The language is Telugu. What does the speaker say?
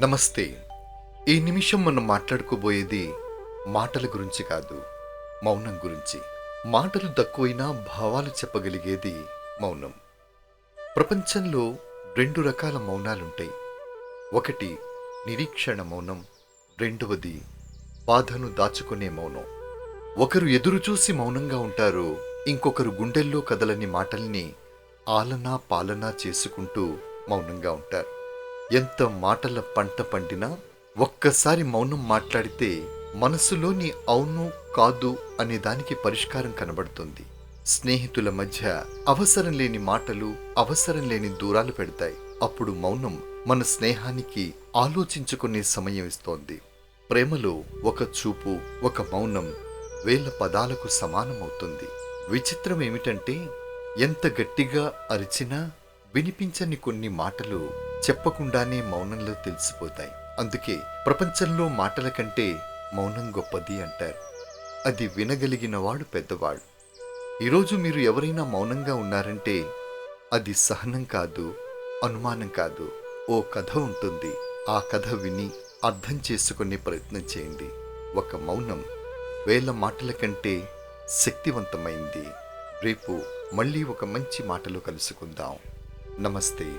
నమస్తే. ఈ నిమిషం మనం మాట్లాడుకోబోయేది మాటల గురించి కాదు మౌనం గురించి. మాటలు తక్కువైనా భావాలు చెప్పగలిగేది మౌనం. ప్రపంచంలో రెండు రకాల మౌనాలుంటాయి. ఒకటి నిరీక్షణ మౌనం రెండవది బాధను దాచుకునే మౌనం. ఒకరు ఎదురు చూసి మౌనంగా ఉంటారు ఇంకొకరు గుండెల్లో కదలని మాటల్ని ఆలనా పాలనా చేసుకుంటూ మౌనంగా ఉంటారు. ఎంత మాటల పంట పండినా ఒక్కసారి మౌనం మాట్లాడితే మనసులోని అవును కాదు అనే దానికి పరిష్కారం కనబడుతుంది. స్నేహితుల మధ్య అవసరం లేని మాటలు అవసరం లేని దూరాలు పెడతాయి. అప్పుడు మౌనం మన స్నేహానికి ఆలోచించుకునే సమయం ఇస్తోంది. ప్రేమలో ఒక చూపు ఒక మౌనం వేల పదాలకు సమానమవుతుంది. విచిత్రం ఏమిటంటే ఎంత గట్టిగా అరిచినా వినిపించని కొన్ని మాటలు చెప్పకుండానే మౌనంలో తెలిసిపోతాయి. అందుకే ప్రపంచంలో మాటల కంటే మౌనం గొప్పది అంటారు. అది వినగలిగినవాడు పెద్దవాడు. ఈరోజు మీరు ఎవరైనా మౌనంగా ఉన్నారంటే అది సహనం కాదు అనుమానం కాదు. ఓ కథ ఉంటుంది. ఆ కథ విని అర్థం చేసుకునే ప్రయత్నం చేయండి. ఒక మౌనం వేల మాటల కంటే శక్తివంతమైంది. రేపు మళ్ళీ ఒక మంచి మాటలో కలుసుకుందాం. నమస్తే.